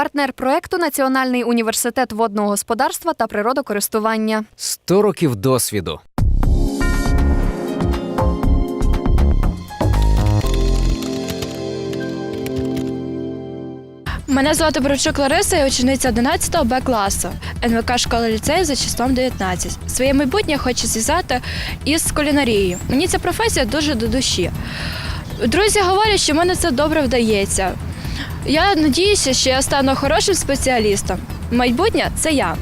Партнер проекту Національний університет водного господарства та природокористування. 100 років досвіду. Мене звати Боровчук Лариса, я учениця 11 Б класу НВК школи ліцею за числом 19. Своє майбутнє хочу зв'язати із кулінарією. Мені ця професія дуже до душі. Друзі говорять, що мене це добре вдається. Я надіюся, що я стану хорошим спеціалістом. Майбутнє це я.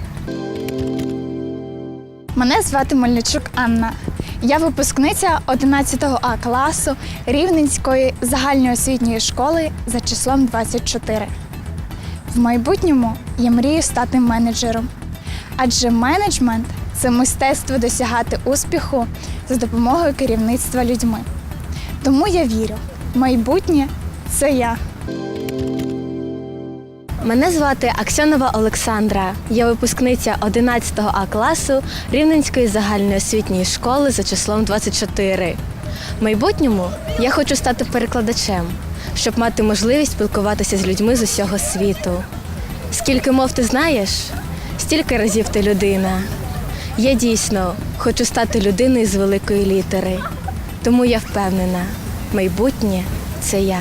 Мене звати Мельничук Анна. Я випускниця 11 А класу Рівненської загальноосвітньої школи за числом 24. В майбутньому я мрію стати менеджером. Адже менеджмент це мистецтво досягати успіху за допомогою керівництва людьми. Тому я вірю, майбутнє це я. Мене звати Аксьонова Олександра. Я випускниця 11 А класу Рівненської загальної освітньої школи за числом 24. В майбутньому я хочу стати перекладачем, щоб мати можливість спілкуватися з людьми з усього світу. Скільки мов ти знаєш, стільки разів ти людина. Я дійсно хочу стати людиною з великої літери. Тому я впевнена, майбутнє це я.